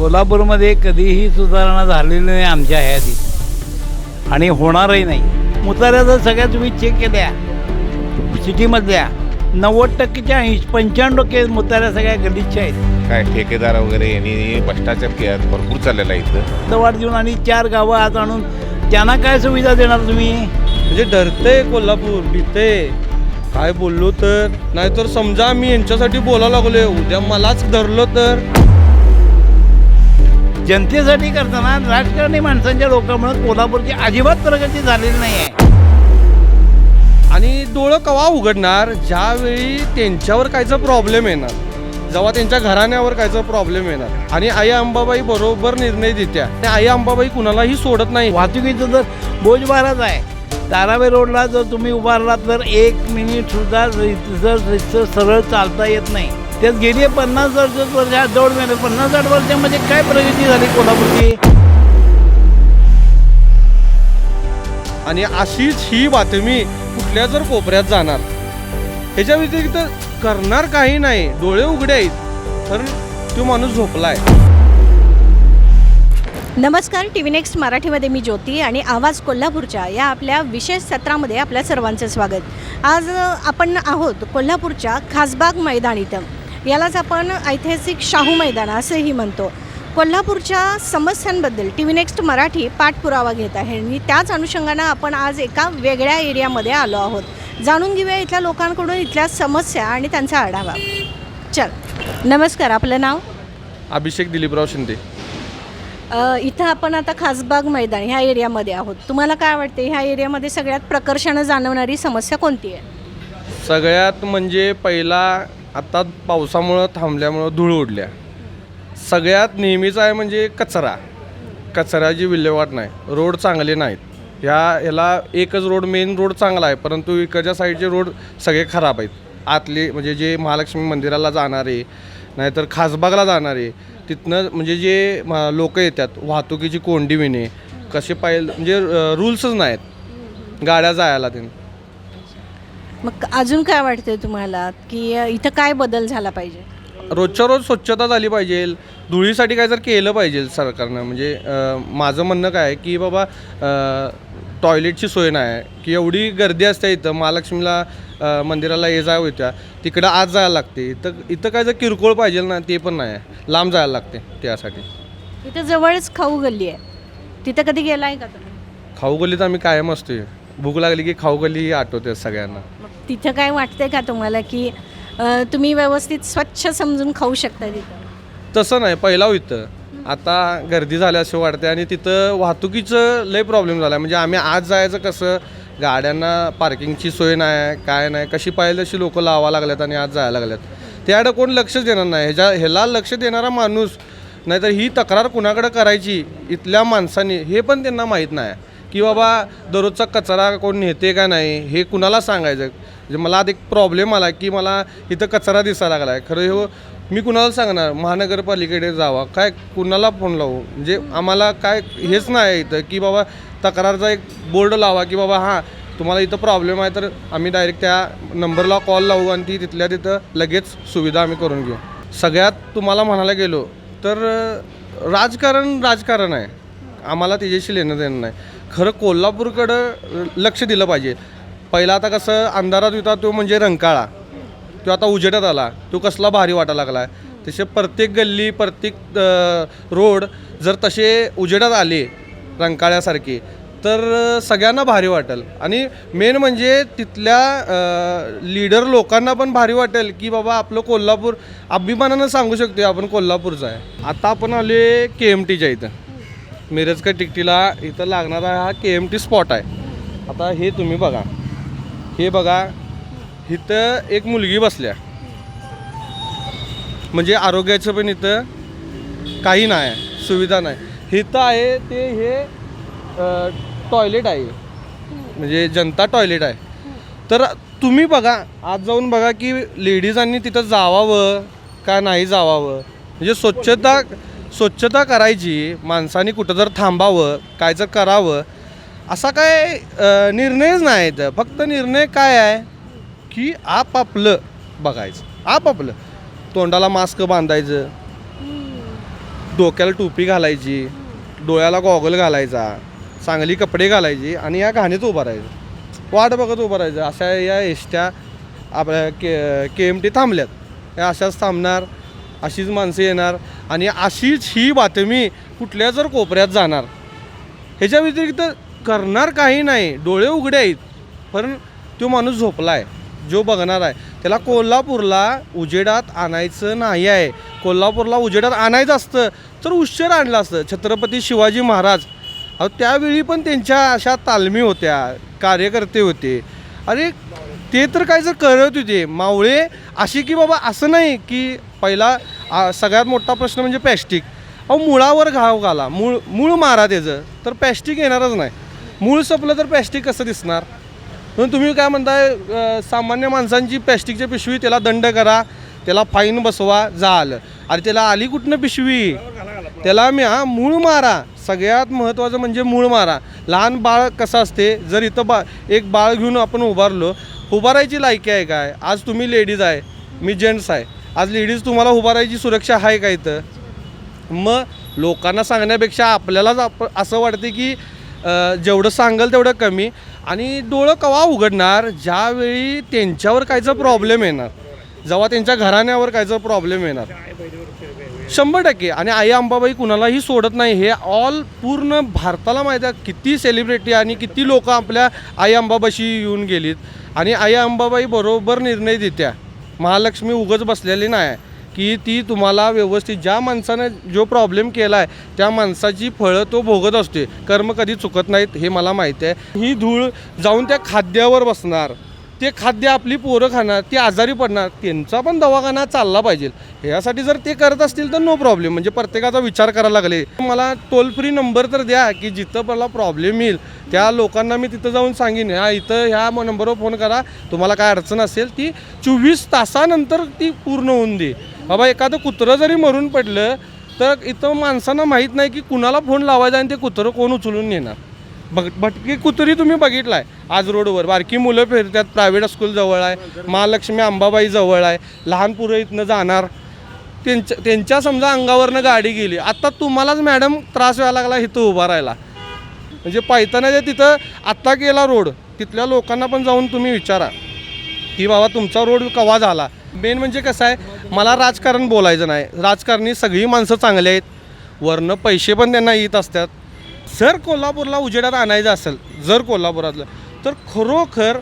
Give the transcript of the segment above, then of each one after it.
कोल्हापूरमध्ये कधीही सुधारणा झालेली नाही आमच्या हयातीत आणि होणारही नाही. मुताऱ्या जर सगळ्या तुम्ही चेक केल्या सिटीमधल्या नव्वद टक्केच्या ऐंशी पंच्याण्णव टक्के मुताऱ्या सगळ्या गलिच्छ आहेत. काय ठेकेदार वगैरे यांनी भ्रष्टाचार केला भरपूर चाललेला आहे इथं. दवाड देऊन आणि चार गावं आत आणून त्यांना काय सुविधा देणार तुम्ही? म्हणजे डरते कोल्हापूर भीते काय बोललो तर? नाहीतर समजा मी यांच्यासाठी बोलायला लागलोय. उद्या मलाच धरलं तर. जनतेसाठी करताना राजकारणी माणसांच्या लोकांमुळे कोल्हापूरची अजिबात प्रगती झालेली नाही आहे आणि डोळं कवा उघडणार? ज्यावेळी त्यांच्यावर कायचा प्रॉब्लेम येणार जेव्हा त्यांच्या घराण्यावर कायचा प्रॉब्लेम येणार. आणि आई अंबाबाई बरोबर निर्णय देत्या. आई अंबाबाई कुणालाही सोडत नाही. वाहतुकीचं जर बोजबाराच आहे ताराबाई रोडला जर तुम्ही उभारलात तर एक मिनिट सुद्धा सरळ चालता येत नाही. त्यात गेली पन्नास वर्ष वर्ष दोड महिने पन्नास साठ वर्षामध्ये काय प्रगती झाली कोल्हापूरची? आणि अशीच ही बातमी कुठल्या जर कोपऱ्यात जाणार ह्याच्या व्यतिरिक्त करणार काही नाही. डोळे उघडे आहेत तर तो माणूस झोपलाय. नमस्कार टी व्ही नेक्स्ट मराठीमध्ये मी ज्योती आणि आवाज कोल्हापूरच्या या आपल्या विशेष सत्रामध्ये आपल्या सर्वांचं स्वागत. आज आपण आहोत कोल्हापूरच्या खासबाग मैदान इथं. यालाच आपण ऐतिहासिक शाहू मैदान असंही म्हणतो. कोल्हापूरच्या समस्यांबद्दल टी व्ही नेक्स्ट मराठी पाठपुरावा घेत आहे. आणि त्याच अनुषंगानं आपण आज एका वेगळ्या एरियामध्ये आलो आहोत. जाणून घेऊया इथल्या लोकांकडून इथल्या समस्या आणि त्यांचा आढावा. चल. नमस्कार आपलं नाव? अभिषेक दिलीपराव शिंदे. इथं आपण आता खासबाग मैदान ह्या एरियामध्ये आहोत. तुम्हाला काय वाटते ह्या एरियामध्ये सगळ्यात प्रकर्षानं जाणवणारी समस्या कोणती आहे? सगळ्यात म्हणजे पहिला आता पावसामुळं थांबल्यामुळं धूळ उडल्या. सगळ्यात नेहमीचा आहे म्हणजे कचरा. कचऱ्याची विल्हेवाट नाही रोड चांगले नाहीत. ह्या ह्याला एकच रोड मेन रोड चांगला आहे परंतु इकडच्या साईडचे रोड सगळे खराब आहेत. आतले म्हणजे जे महालक्ष्मी मंदिराला जाणारे नाहीतर खासबागला जाणारे तिथनं म्हणजे जे लोक येतात वाहतुकीची कोंडी विणे कसे पाहिजे म्हणजे रूल्सच नाहीत. गाड्या जायला ते मग अजून काय वाटतंय तुम्हाला की इथं काय बदल झाला पाहिजे? रोजच्या रोज स्वच्छता झाली पाहिजे. धुळीसाठी काय जर केलं पाहिजे सरकारनं. म्हणजे माझं म्हणणं काय आहे की बाबा टॉयलेटची सोय नाही आहे. की एवढी गर्दी असते इथं महालक्ष्मीला मंदिराला ये जाय होत्या तिकडं आज जायला लागते. इथं इथं काय जर किरकोळ पाहिजे ना ते पण नाही आहे. लांब जायला लागते त्यासाठी. इथं जवळच खाऊ गल्ली आहे. तिथं कधी गेला आहे का तुम्ही? खाऊ गल्लीत आम्ही कायम असतोय. भूक लागली की खाऊ गल्ली आठवते सगळ्यांना. तिथं काय वाटतंय का तुम्हाला की अ, तुम्ही व्यवस्थित स्वच्छ समजून खाऊ शकता तिथं? तसं नाही पहिला होतं आता गर्दी झाल्या असं वाटते आणि तिथं वाहतुकीचं लय प्रॉब्लेम झाला म्हणजे आम्ही आज जायचं कसं गाड्यांना पार्किंगची सोय नाही काय नाही कशी पाहिजे तशी लोक लावा लागल्यात आणि आज जायला लागल्यात. त्याकडे कोण लक्षच देणार नाही. ह्याच्या ह्याला लक्ष देणारा माणूस नाहीतर ही तक्रार कुणाकडे करायची इथल्या माणसाने हे पण त्यांना माहीत नाही. की बाबा दररोजचा कचरा कोण नेते का नाही हे कुणाला सांगायचं? म्हणजे मला एक प्रॉब्लेम आला की मला इथं कचरा दिसायला लागला आहे खरं हो मी कुणाला सांगणार? महानगरपालिकेकडे जावा. काय कुणाला फोन लावू? म्हणजे आम्हाला काय हेच नाही इथं की बाबा तक्रारचा एक बोर्ड लावा की बाबा हां तुम्हाला इथं प्रॉब्लेम आहे तर आम्ही डायरेक्ट त्या नंबरला कॉल लावू आणि ती तिथल्या तिथं लगेच सुविधा आम्ही करून घेऊ. सगळ्यात तुम्हाला म्हणायला गेलो तर राजकारण राजकारण आहे. आम्हाला त्याच्याशी लेणं देणं नाही. खरं कोल्हापूरकडं लक्ष दिलं पाहिजे. पहिला आता कसं अंधारात होता तो म्हणजे रंकाळा. तो आता उजेडात आला. तो कसला भारी वाटायला लागला आहे तसे प्रत्येक गल्ली प्रत्येक रोड जर तसे उजेडात आले रंकाळ्यासारखे तर सगळ्यांना भारी वाटेल. आणि मेन म्हणजे तिथल्या लीडर लोकांना पण भारी वाटेल की बाबा आपलं कोल्हापूर अभिमानानं सांगू शकतो आपण कोल्हापूरचं आहे. आता आपण आले के एम टीच्या इथं. मिरज का टिकटीला इथं लागणारा हा के एम टी स्पॉट आहे. आता हे तुम्ही बघा. हे बघा इथं एक मुलगी बसल्या. म्हणजे आरोग्याचं पण इथं काही नाही आहे सुविधा नाही. इथं आहे ते हे टॉयलेट आहे. म्हणजे जनता टॉयलेट आहे. तर तुम्ही बघा आज जाऊन बघा की लेडीजांनी तिथं जावावं का नाही जावावं? म्हणजे स्वच्छता स्वच्छता करायची माणसाने कुठं जर थांबावं काय जर करावं असा काय निर्णयच नाही आहेत फक्त निर्णय काय आहे? की आपापलं बघायचं. आपापलं. तोंडाला मास्क बांधायचं. डोक्याला टोपी घालायची. डोळ्याला गॉगल घालायचा. चांगली कपडे घालायची आणि या घाणीत उभं राहायचं. वाट बघत उभं राहायचं. अशा या एसट्या आपल्या के के एम टी थांबल्यात. या अशाच थांबणार. अशीच माणसं येणार आणि अशीच ही बातमी कुठल्या जर कोपऱ्यात जाणार. ह्याच्या व्यतिरिक्त करणार काही नाही. डोळे उघडे आहेत. पण तो माणूस झोपला आहे जो बघणार आहे. त्याला कोल्हापूरला उजेडात आणायचं नाही आहे. कोल्हापूरला उजेडात आणायचं असतं तर उशीर आणलं असतं. छत्रपती शिवाजी महाराज. अहो त्यावेळी पण त्यांच्या अशा तालमी होत्या. कार्यकर्ते होते. अरे ते तर काय जर करत होते. मावळे अशी की बाबा असं नाही की पहिला आ, सगळ्यात मोठा प्रश्न म्हणजे पॅस्टिक. अहो मुळावर घाव घाला. मूळ मूळ मारा त्याचं. तर पॅस्टिक येणारच नाही. मूळ सपलं तर पॅस्टिक कसं दिसणार? म्हणून तुम्ही काय म्हणताय सामान्य माणसांची प्लॅस्टिकची पिशवी त्याला दंड करा त्याला फाईन बसवा झालं अरे त्याला आली कुठनं पिशवी? त्याला मी हा मूळ मारा. सगळ्यात महत्त्वाचं म्हणजे मूळ मारा. लहान बाळ कसं असते? जर इथं बा एक बाळ घेऊन आपण उभारलो उभारायची लायकी आहे काय? आज तुम्ही लेडीज आहे मी जेंट्स आहे. आज लेडीज तुम्हाला उभारायची सुरक्षा आहे का इथं? मग लोकांना सांगण्यापेक्षा आपल्यालाच आप असं वाटते की जेवढं सांगाल तेवढं कमी. आणि डोळं कवा उघडणार? ज्यावेळी त्यांच्यावर कायचा प्रॉब्लेम येणार. जेव्हा त्यांच्या घराण्यावर कायचा प्रॉब्लेम येणार. शंभर टक्के. आणि आई अंबाबाई कुणालाही सोडत नाही. हे ऑल पूर्ण भारताला माहीत आहे. किती सेलिब्रिटी आणि किती लोक आपल्या आई अंबाबाशी येऊन गेलीत. आणि आई अंबाबाई बरोबर निर्णय देत्या. महालक्ष्मी उगच बसलेली नाही. की ती तुम्हाला व्यवस्थित ज्या माणसानं जो प्रॉब्लेम केला आहे त्या माणसाची फळं तो भोगत असते कर्म कधी चुकत नाहीत हे मला माहिती आहे. ही धूळ जाऊन त्या खाद्यावर बसणार. ते खाद्य आपली पोरं खाणार ती आजारी पडणार त्यांचा पण दवाखाना चालला पाहिजे. ह्यासाठी जर ते करत असतील तर नो प्रॉब्लेम म्हणजे प्रत्येकाचा विचार करायला लागले. मला टोल फ्री नंबर तर द्या की जिथं मला प्रॉब्लेम येईल त्या लोकांना मी तिथं जाऊन सांगेन. हा इथं ह्या नंबरवर फोन करा. तुम्हाला काय अडचण असेल ती चोवीस तासानंतर ती पूर्ण होऊन दे. बाबा एखादं कुत्रं जरी मरून पडलं तर इथं माणसांना माहीत नाही की कुणाला फोन लावायचा आणि ते कुत्रं कोण उचलून नेणार. बघ भटकी कुत्री तुम्ही बघितलाय. आज रोडवर बारकी मुलं फिरतात प्रायव्हेट स्कूल जवळ आहे. महालक्ष्मी अंबाबाई जवळ आहे. लहान पोरं इथनं जाणार. त्यांच्या त्यांच्या समजा अंगावरनं गाडी गेली. आता तुम्हालाच मॅडम त्रास व्हायला लागला इथं उभा राहायला. म्हणजे पायतानाच्या तिथं आत्ता गेला रोड तिथल्या लोकांना पण जाऊन तुम्ही विचारा. की बाबा तुमचा रोड कवा झाला? मेन म्हणजे कसं आहे मला राजकारण बोलायचं नाही. राजकारणी सगळी माणसं चांगली आहेत. वरनं पैसे पण त्यांना येत असतात. जर कोल्हापूरला उजेडात आणायचं असेल जर कोल्हापुरातलं तर खरोखर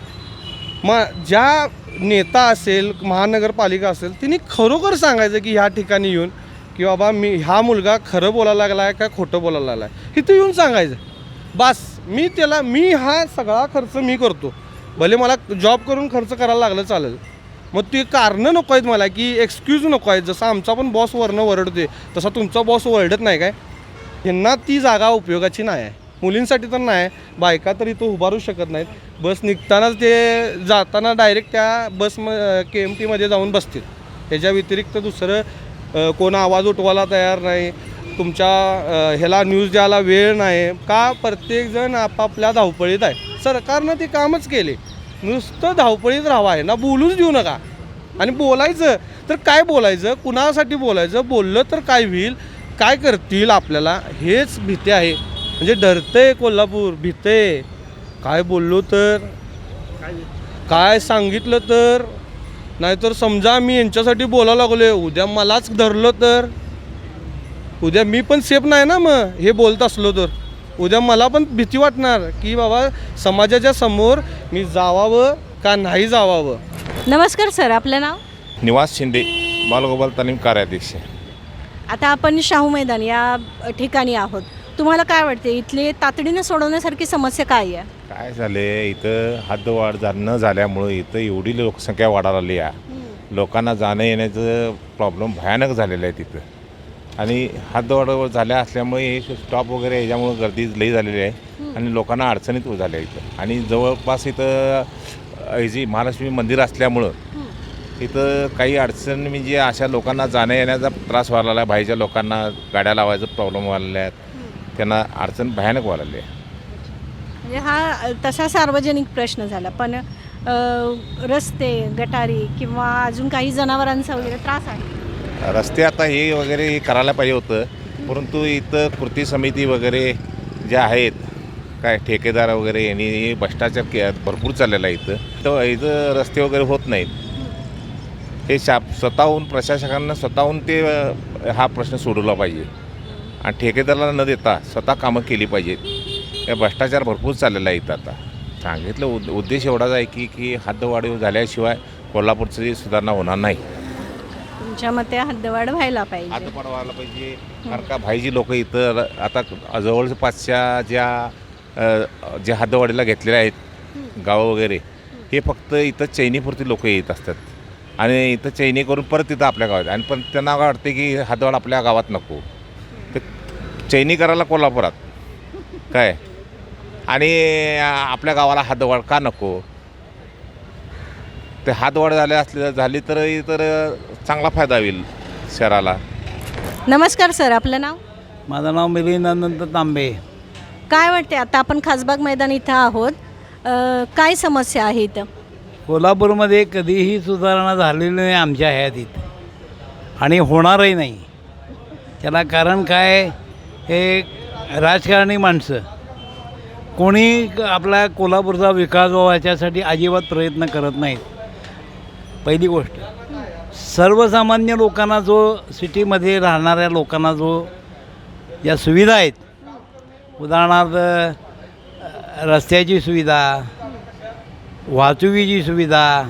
मा ज्या नेता असेल महानगरपालिका असेल तिने खरोखर सांगायचं की ह्या ठिकाणी येऊन की बाबा मी हा मुलगा खरं बोलायला लागला आहे का खोटं बोलायला लागला आहे इथं येऊन सांगायचं. बस मी त्याला मी हा सगळा खर्च मी करतो. भले मला जॉब करून खर्च करायला लागलं चालेल. मग ते कारणं नको आहेत मला की एक्सक्यूज नको आहेत. जसं आमचा पण बॉस वरनं वरडते तसा तुमचा बॉस वरडत नाही काय? ह्यांना ती जागा उपयोगाची नाही आहे. मुलींसाठी तर नाही बायका तर इथं उभारू शकत नाहीत. बस निघतानाच ते जाताना डायरेक्ट त्या बस म के एम टीमध्ये जाऊन बसतील. त्याच्या व्यतिरिक्त दुसरं कोण आवाज उठवायला तयार नाही. तुमच्या ह्याला न्यूज द्यायला वेळ नाही. का प्रत्येकजण आपापल्या धावपळीत आहे. सरकारनं ते कामच केले. नुसतं धावपळीत राहावं आहे. ना बोलूच देऊ नका. आणि बोलायचं तर काय बोलायचं? कुणासाठी बोलायचं? बोललं तर काय होईल? काय करतील आपल्याला हेच भीती आहे. म्हणजे डरतंय कोल्हापूर भीतंय. काय बोललो तर? काय सांगितलं तर? नाहीतर समजा मी यांच्यासाठी बोलायला लागलोय. उद्या मलाच धरलं तर? उद्या मी पण सेफ नाही ना मग? हे बोलत असलो तर? उद्या मला पण भीती वाटणार की बाबा समाजाच्या समोर मी जावावं का नाही जावावं? नमस्कार सर आपलं नाव? निवास शिंदे बालगोपाल तालीम कार्याध्यक्ष. आता आपण शाहू मैदान या ठिकाणी आहोत. तुम्हाला काय वाटते इथले तातडीनं सोडवण्यासारखी समस्या काय आहे? काय झाले इथं हद्दवाढ झा- न झाल्यामुळं इथं एवढी लोकसंख्या वाढायला लागली आहे. लोकांना जाणं येण्याचं प्रॉब्लेम भयानक झालेलं आहे तिथं. आणि हद्दवाढ झाल्या असल्यामुळे हे स्टॉप वगैरे ह्याच्यामुळं गर्दी लई झालेली आहे. आणि लोकांना अडचणीत झाल्या इथं. आणि जवळपास इथं अ, हे जी महालक्ष्मी मंदिर असल्यामुळं इथं काही अडचण म्हणजे अशा लोकांना जाण्या येण्याचा त्रास व्हायला लागला. बाहेरच्या लोकांना गाड्या लावायचा प्रॉब्लेम व्हायला आहेत त्यांना अडचण भयानक व्हायला लागली. आहे म्हणजे हा तसा सार्वजनिक प्रश्न झाला. पण अ, रस्ते गटारी किंवा अजून काही जनावरांचा वगैरे त्रास आहे? रस्ते आता हे वगैरे हे करायला पाहिजे होतं. परंतु इथं कृती समिती वगैरे ज्या आहेत काय ठेकेदार वगैरे यांनी भ्रष्टाचार के भरपूर चाललेला आहे इथं. तर इथं रस्ते वगैरे होत नाहीत. हे शा स्वतःहून प्रशासकांना स्वतःहून ते हा प्रश्न सोडवला पाहिजे. आणि ठेकेदाराला न देता स्वतः कामं केली पाहिजेत. या भ्रष्टाचार भरपूर चाललेला आहे इथं आता. सांगितलं उद उद्देश एवढाच आहे की की हद्दवाढ झाल्याशिवाय कोल्हापूरची सुधारणा होणार नाही. तुमच्या मते हद्दवाढ व्हायला पाहिजे. हद्दवाढ व्हायला पाहिजे. कारण का भाईजी लोक इथं र- आता जवळपासच्या ज्या अ, ज्या हद्दवाढीला घेतलेल्या आहेत गावं वगैरे हे फक्त इथं चैनीपुरती लोक येत असतात. आणि इथं चैनी करून परत तिथं आपल्या गावात. आणि पण त्यांना काय वाटते की हद्दवाढ आपल्या गावात नको. ते चैनी करायला कोल्हापुरात. काय? आणि आपल्या गावाला हद्दवाढ का नको? ते हातवाढ झाले असले झाली तर तर चांगला फायदा होईल शहराला. नमस्कार सर आपलं नाव? माझं नाव मिलिंद अनंत तांबे. काय वाटते आता आपण खासबाग मैदान इथं आहोत. अ, काय समस्या आहे इथं? कोल्हापूरमध्ये कधीही सुधारणा झालेली नाही आमच्या हयातीत आणि होणारही नाही. त्याला कारण काय? हे राजकारणी माणसं. कोणी क- आपला कोल्हापूरचा विकास व्हावा याच्यासाठी अजिबात प्रयत्न करत नाहीत. पहिली गोष्ट. सर्वसामान्य लोकांना जो सिटीमध्ये राहणाऱ्या लोकांना जो ज्या सुविधा आहेत. उदाहरणार्थ रस्त्याची सुविधा वाहतुकीची सुविधा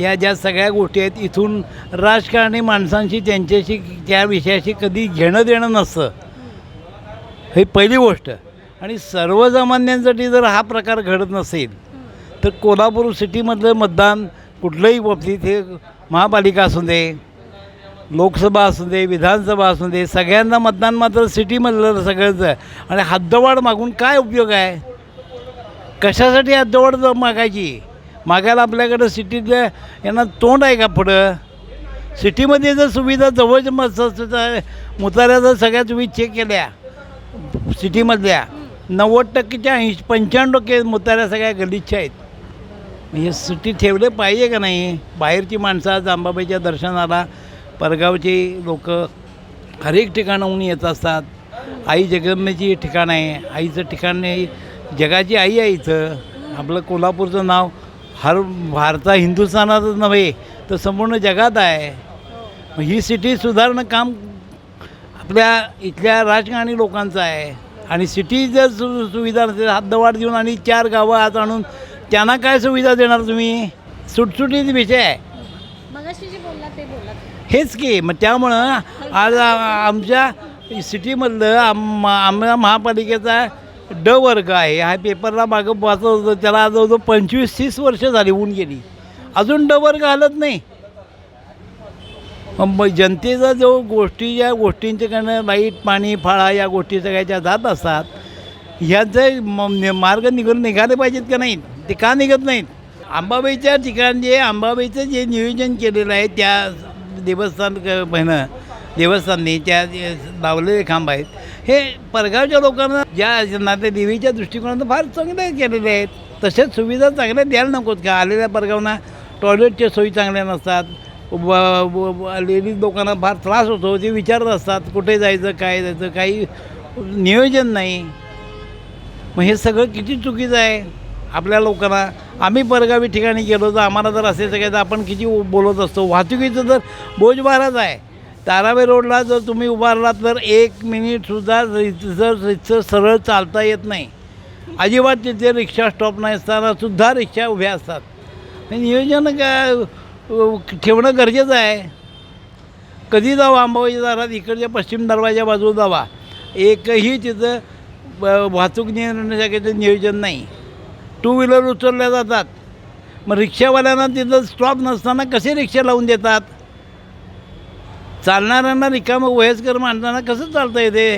या ज्या सगळ्या गोष्टी आहेत इथून राजकारणी माणसांशी त्यांच्याशी त्या विषयाशी कधी घेणं देणं नसतं. ही पहिली गोष्ट. आणि सर्वसामान्यांसाठी जर हा प्रकार घडत नसेल तर कोल्हापूर सिटीमधलं मतदान कुठल्याही बाबतीत हे महापालिका असू दे लोकसभा असू दे विधानसभा असू दे सगळ्यांना मतदान मात्र सिटीमधलं सगळंच आणि हद्दवाढ मागून काय उपयोग आहे? कशासाठी हद्दवाढ मागायची? मागायला आपल्याकडं सिटीतल्या यांना तोंड आहे का पुढं? सिटीमध्ये जर सुविधा जवळच्या मस्त मुताऱ्या जर सगळ्या तुम्ही चेक केल्या सिटीमधल्या नव्वद टक्केच्या ऐंशी पंच्याण्णव टक्के मुताऱ्या सगळ्या गलिच्छ आहेत. हे सिटी ठेवले पाहिजे का नाही? बाहेरची माणसं आज अंबाबाईच्या दर्शनाला परगावची लोक हर एक ठिकाणाहून येत असतात. आई जगदंबेची ठिकाण आहे. आईचं ठिकाण नाही. जगाची आई आहे इथं. आपलं कोल्हापूरचं नाव हर भारता हिंदुस्थानातच नव्हे तर संपूर्ण जगात आहे. ही सिटी सुधारणं काम आपल्या इथल्या राजकारणी लोकांचं आहे. आणि सिटी जर सु सुविधा नसेल हद्दवाढ देऊन आणि चार गावं आत आणून त्यांना काय सुविधा देणार तुम्ही? सुटसुटीत विषय आहे. हेच की मग त्यामुळं आज आमच्या सिटीमधलं आम आमच्या महापालिकेचा ड वर्ग आहे. हा पेपरला मागं वाचत होतं. त्याला जवळजवळ पंचवीस तीस वर्ष झाली होऊन गेली. अजून ड वर्ग हलत नाही. मग जनतेचा जो गोष्टी ज्या गोष्टींच्याकडनं लाइट पाणी फाळा या गोष्टी सगळ्याच्या जात असतात ह्याचे म- मार्ग निघून निघाले पाहिजेत का नाहीत? ते का निघत नाहीत? अंबाबाईच्या ठिकाणी जे अंबाबाईचं जे नियोजन केलेलं आहे त्या देवस्थान क- बहिणं देवस्थानने त्या लावलेले खांब आहेत हे परगावच्या लोकांना ज्या नाते देवीच्या दृष्टिकोनातून फार चांगले केलेले आहेत. तसेच सुविधा चांगल्या द्यायला नकोत का? आलेल्या परगावना टॉयलेटच्या सोयी चांगल्या नसतात. लेडीज लोकांना फार त्रास होतो. ते विचारत असतात कुठे जायचं काय जायचं काही नियोजन नाही. मग हे सगळं किती चुकीचं आहे? आपल्या लोकांना आम्ही परगावी ठिकाणी गेलो तर आम्हाला जर असे सगळे तर आपण किती बोलत असतो? वाहतुकीचं तर बोजभारच आहे ताराबाई रोडला जर तुम्ही उभारलात तर एक मिनिटसुद्धा जर रिक्षा सरळ चालता येत नाही. अजिबात तिथे रिक्षा स्टॉप नाही असतानासुद्धा रिक्षा उभ्या असतात. नियोजन का ठेवणं गरजेचं आहे. कधी जावा अंबाबाईच्या दारात? इकडच्या पश्चिम दरवाजा बाजूला जावा. एकही तिथं ब- वाहतूक नियंत्रणाचं नियोजन नाही. टू व्हीलर उचलल्या जातात. मग रिक्षावाल्यांना तिथं स्टॉप नसताना कसे रिक्षा लावून देतात? चालणाऱ्यांना रिकामं वयस्कर माणसांना कसं चालतं येते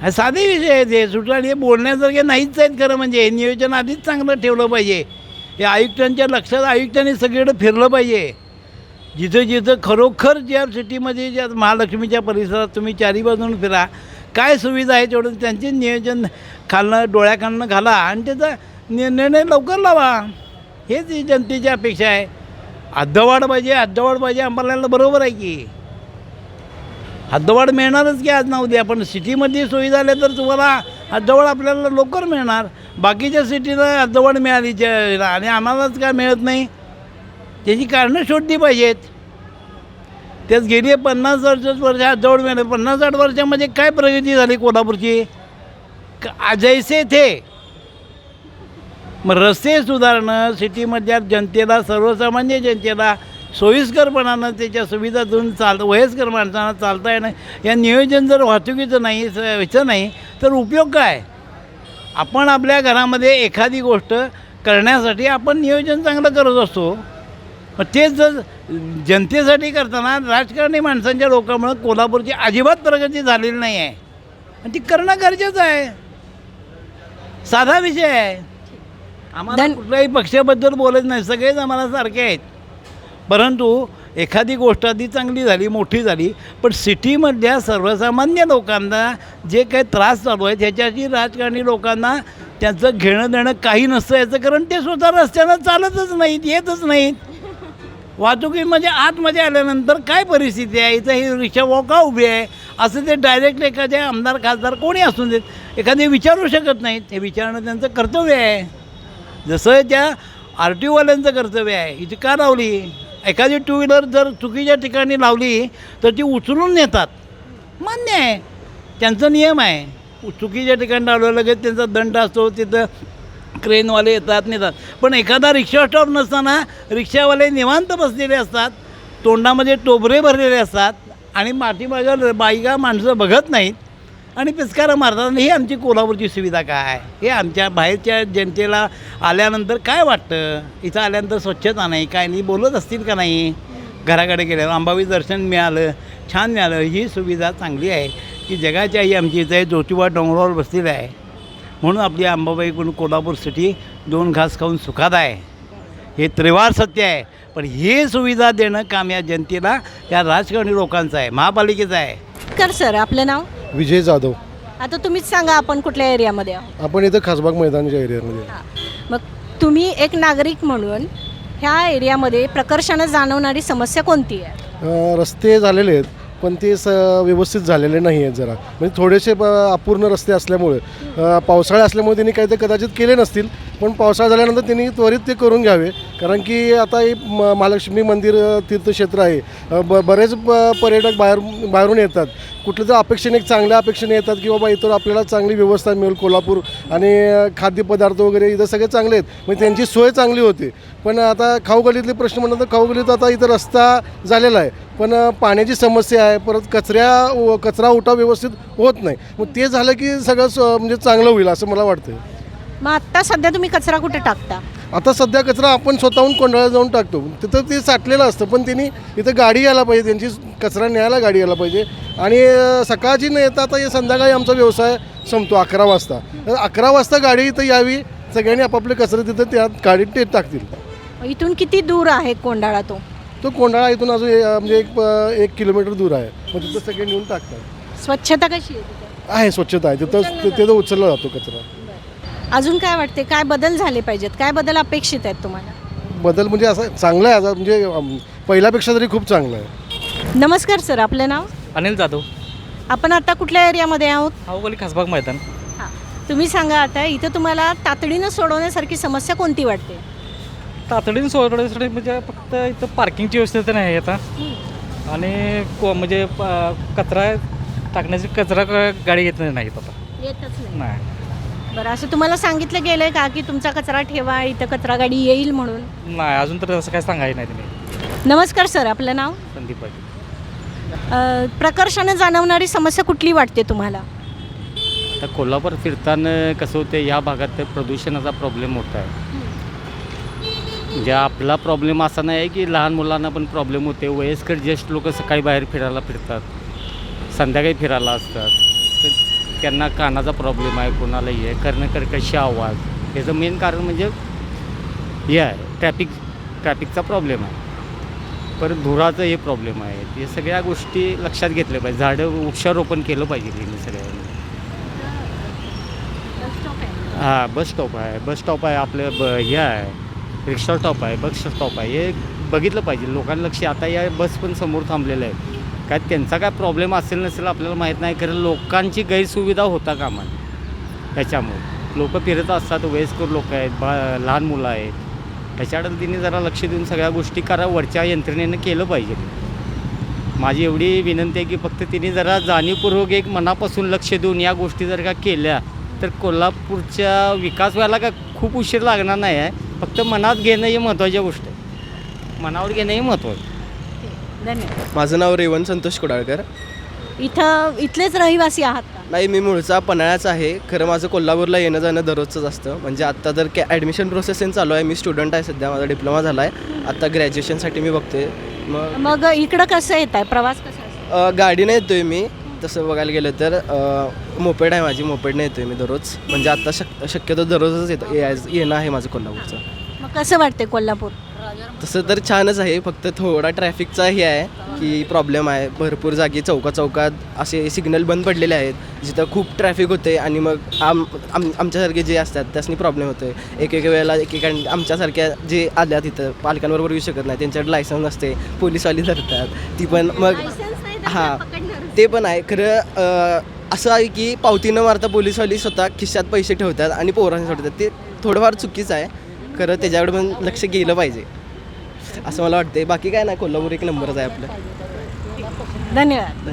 हा साधे विषय आहे ते. सुटला हे बोलण्यासारखे नाहीच आहेत खरं म्हणजे. हे नियोजन आधीच चांगलं ठेवलं पाहिजे. हे आयुक्तांच्या लक्षात आयुक्तांनी सगळीकडे फिरलं पाहिजे. जिथं जिथं खरोखर ज्या सिटीमध्ये ज्या महालक्ष्मीच्या परिसरात तुम्ही चारी बाजून फिरा काय सुविधा आहे तेवढं त्यांचे नियोजन खालणं डोळ्याखालनं घाला आणि त्याचा निर्णय लवकर लावा. हेच ही जनतेची अपेक्षा आहे. हद्दवाढ पाहिजे हद्दवाढ पाहिजे अंबरल्याला बरोबर आहे की. हद्दवाढ मिळणारच की आज ना उद्या पण सिटीमध्ये सोयी झाल्या तर तुम्हाला हद्दवाढ आपल्याला लवकर मिळणार. बाकीच्या सिटीला हद्दवाढ मिळाली आणि आम्हालाच काय मिळत नाही. त्याची कारणं शोधली पाहिजेत. त्याच गेली पन्नास वर्ष वर्ष हद्दवाढ मिळाली. पन्नास साठ वर्षामध्ये काय प्रगती झाली कोल्हापूरची? जैसे थे. मग रस्ते सुधारणं सिटीमधल्या जनतेला सर्वसामान्य जनतेला सोयीस्करपणानं त्याच्या सुविधा देऊन चाल वयस्कर माणसांना चालता येणं या नियोजन जर वाहतुकीचं नाही स- ह्याचं नाही तर उपयोग काय? आपण आपल्या घरामध्ये एखादी गोष्ट करण्यासाठी आपण नियोजन चांगलं करत असतो. मग तेच जर जनतेसाठी करताना राजकारणी माणसांच्या लोकांमुळं कोल्हापूरची अजिबात प्रगती झालेली नाही आहे. आणि ती करणं गरजेचं आहे. साधा विषय आहे. आम्हाला धन- कुठल्याही पक्षाबद्दल बोलत नाही. सगळेच आम्हाला सारखे आहेत. परंतु एखादी गोष्ट आधी चांगली झाली मोठी झाली पण सिटीमधल्या सर्वसामान्य लोकांना जे काही त्रास चालू आहे त्याच्याशी राजकारणी लोकांना त्यांचं घेणं देणं काही नसतं. याचं कारण ते स्वतः रस्त्यानं चालतच नाहीत येतच नाहीत. वाहतुकीमध्ये आतमध्ये आल्यानंतर काय परिस्थिती आहे? इथं ही रिक्षा वॉका उभी आहे. असं ते डायरेक्ट एखाद्या आमदार खासदार कोणी असून देत? एखादे विचारू शकत नाहीत. हे विचारणं त्यांचं कर्तव्य आहे. जसं त्या आर टी ओवाल्यांचं कर्तव्य आहे. इथे का लावली? एखादी टू व्हीलर जर चुकीच्या ठिकाणी लावली तर ती उचलून नेतात. मान्य आहे. त्यांचा नियम आहे. चुकीच्या ठिकाणी लावलं लगेच त्यांचा दंड असतो तिथं क्रेनवाले येतात नेतात. पण एखादा रिक्षा स्टॉप नसताना रिक्षावाले निवांत बसलेले असतात तोंडामध्ये टोबरे भरलेले असतात आणि पाठीमागं बाईगा माणसं बघत नाहीत. आणि पिचकारा मारतात. आणि ही आमची कोल्हापूरची सुविधा काय? हे आमच्या बाहेरच्या जनतेला आल्यानंतर काय वाटतं? इथं आल्यानंतर स्वच्छता नाही काय नाही? बोलत असतील का नाही? घराकडे गेल्यावर अंबाबाई दर्शन मिळालं छान मिळालं. ही सुविधा चांगली आहे की जगाची आई आमची इथं आहे ज्योतिबा डोंगरावर बसलेला आहे. म्हणून आपली अंबाबाई कोण कोल्हापूर सिटी दोन घास खाऊन सुखात आहे. हे त्रिवार सत्य आहे. पण ही सुविधा देणं काम या जनतेला या राजकारणी लोकांचं आहे महापालिकेचं आहे. कर सर. आपलं नाव? विजय जाधव. आता तुम्हीच सांगा आपण कुठल्या एरियामध्ये आहोत? आपण इथं खासबाग मैदानाच्या एरियामध्ये. आहे. मग तुम्ही एक नागरिक म्हणून ह्या एरियामध्ये प्रकर्षानं जाणवणारी समस्या कोणती आहे? अं, रस्ते झालेले आहेत पण ते स व्यवस्थित झालेले नाही आहेत जरा. म्हणजे थोडेसे ब अपूर्ण रस्ते असल्यामुळे. पावसाळे असल्यामुळे त्यांनी काही ते कदाचित केले नसतील पण पावसाळा झाल्यानंतर त्यांनी त्वरित ते करून घ्यावे. कारण की आता हे म महालक्ष्मी मंदिर तीर्थक्षेत्र आहे. ब बरेच पर्यटक बाहेर बाहेरून येतात. कुठलं तर अपेक्षेने एक चांगल्या अपेक्षेने येतात की बाबा इथं आपल्याला चांगली व्यवस्था मिळेल कोल्हापूर आणि खाद्यपदार्थ वगैरे इथं सगळे चांगले आहेत. म्हणजे त्यांची सोय चांगली होती. पण आता खाऊगलीतले प्रश्न म्हणलं तर खाऊगलीत आता इथं रस्ता झालेला आहे. पण पाण्याची समस्या आहे. परत कचऱ्या कचरा उठाव व्यवस्थित होत नाही. मग ते झालं की सगळं स- म्हणजे चांगलं होईल असं मला वाटतं मग आत्ता सध्या तुम्ही कचरा कुठे टाकता? आता सध्या कचरा आपण स्वतःहून कोंडाळ्यात जाऊन टाकतो. तिथं ते साठलेलं असतं पण त्यांनी इथं गाडी यायला पाहिजे त्यांची कचरा न्यायला गाडी यायला पाहिजे. आणि अं, सकाळची न येता आता हे संध्याकाळी आमचा व्यवसाय संपतो अकरा वाजता. तर अकरा वाजता गाडी इथं यावी सगळ्यांनी आपापले कचरा तिथं त्या गाडीत ते टाकतील. इथून किती दूर आहे कोंडाळा तो? तो कोंडाळा इथून अजून ए- म्हणजे एक प- एक किलोमीटर दूर आहे. मग तिथं सगळे नेऊन टाकतात. स्वच्छता कशी आहे तिथे? आहे स्वच्छता आहे. तिथं तिथं उचलला जातो कचरा. अजून काय वाटते? काय बदल झाले पाहिजेत? काय बदल अपेक्षित आहेत तुम्हाला? बदल म्हणजे असं चांगलं आहे. आता म्हणजे पहिल्यापेक्षा तरी खूप चांगलं आहे. नमस्कार सर. आपलं नाव? अनिल जाधव. आपण आता कुठल्या एरियामध्ये आहोत? हावगली खासबाग मैदान. हां. तुम्ही सांगा आता इथं तुम्हाला तातडीनं सोडवण्यासारखी समस्या कोणती वाटते? तातडीने सोडण्यासाठी म्हणजे फक्त इथं पार्किंगची व्यवस्था तर नाही आहे आता. आणि को म्हणजे प- कचरा टाकण्याची कचरा क- गाडी येत नाही आता. येतच नाही. नाही. बरं असं तुम्हाला सांगितलं गेलं आहे का की तुमचा कचरा ठेवा इथं कचरा गाडी येईल म्हणून? नाही अजून तर असं काय सांगायचं नाही तुम्ही. नमस्कार सर आपलं नाव? संदीप पाटील. अ, प्रकर्षानं जाणवणारी समस्या कुठली वाटते तुम्हाला? आता कोल्हापूर फिरताना कसं होतं या भागात प्रदूषणाचा प्रॉब्लेम मोठा आहे. म्हणजे आपला प्रॉब्लेम असा नाही आहे की लहान मुलांना पण प्रॉब्लेम होते वयस्कर ज्येष्ठ लोक सकाळी बाहेर फिरायला फिरतात. संध्याकाळी फिरायला असतात. तर त्यांना कानाचा प्रॉब्लेम आहे कोणाला हे आहे कर्णकर्कशी आवाज? याचं मेन कारण म्हणजे हे आहे ट्रॅफिक ट्रॅफिकचा प्रॉब्लेम आहे. परत धुराचं हे प्रॉब्लेम आहे. हे सगळ्या गोष्टी लक्षात घेतल्या पाहिजे. झाडं वृक्षारोपण केलं पाहिजे त्यांनी सगळ्यांनी. हां बस स्टॉप आहे. बस स्टॉप आहे आपलं ब हे आहे. रिक्षा स्टॉप आहे बस स्टॉप आहे. हे बघितलं पाहिजे. लोकांना लक्ष. आता या बस पण समोर थांबलेल्या आहेत. काय त्यांचा काय प्रॉब्लेम असेल नसेल आपल्याला माहीत नाही खरं लोकांची गैरसुविधा होता कामा त्याच्यामुळे. लोक फिरत असतात वयस्कर लोक आहेत बा लहान मुलं आहेत. त्याच्याकडे तिने जरा लक्ष देऊन सगळ्या गोष्टी करा वरच्या यंत्रणेनं केलं पाहिजे. माझी एवढी विनंती आहे की फक्त तिने जरा जाणीवपूर्वक एक मनापासून लक्ष देऊन या गोष्टी जर का केल्या तर कोल्हापूरच्या विकास व्हायला का खूप उशीर लागणार नाही आहे. फक्त मनात घेणं ही महत्त्वाची गोष्ट आहे. मनावर घेणं हे महत्त्वाचं आहे. धन्यवाद. माझं नाव रेवण संतोष कुडाळकर. इथं इथलेच रहिवासी आहात का? नाही मी मूळचा पन्हाळ्याचा आहे. खरं माझं कोल्हापूरला येणं जाणं दररोजच असतं. म्हणजे आत्ता तर कॅ ॲडमिशन प्रोसेसिंग चालू आहे. मी स्टुडंट आहे सध्या. माझा डिप्लोमा झाला आहे आत्ता ग्रॅज्युएशनसाठी मी बघते मग मग इकडं कसं येत आहे प्रवास कसा असतो? अ, गाडीने येतो आहे मी. तसं बघायला गेलं तर अ, मोपेड आहे माझी. मोपेडने येतो आहे मी दररोज. म्हणजे आता शक शक्यतो दररोजच येतं. येणं आहे माझं कोल्हापूरचं. मग कसं वाटते कोल्हापूर? तसं तर छानच आहे. फक्त थोडा ट्रॅफिकचा हे आहे की प्रॉब्लेम आहे. भरपूर जागी चौका चौकात असे सिग्नल बंद पडलेले आहेत. जिथं खूप ट्रॅफिक होते आणि मग आम आम आमच्यासारखे जे असतात त्यासनी प्रॉब्लेम होतो आहे एक एक वेळेला एकेका आमच्यासारख्या जे आल्या तिथं पालकांबरोबर येऊ शकत नाही. त्यांच्याकडे लायसन्स नसते. पोलिसवाली धरतात. ती पण मग हां. ते पण आहे. खरं असं आहे की पावती न मारता पोलिसवाली स्वतः खिशात पैसे ठेवतात आणि पोरांना सोडतात. ते थोडंफार चुकीचं आहे. खरं त्याच्याकडे पण लक्ष गेलं पाहिजे. असं मला वाटते बाकी काय नाही कोल्हापूर एक नंबरच आहे आपलं. धन्यवाद.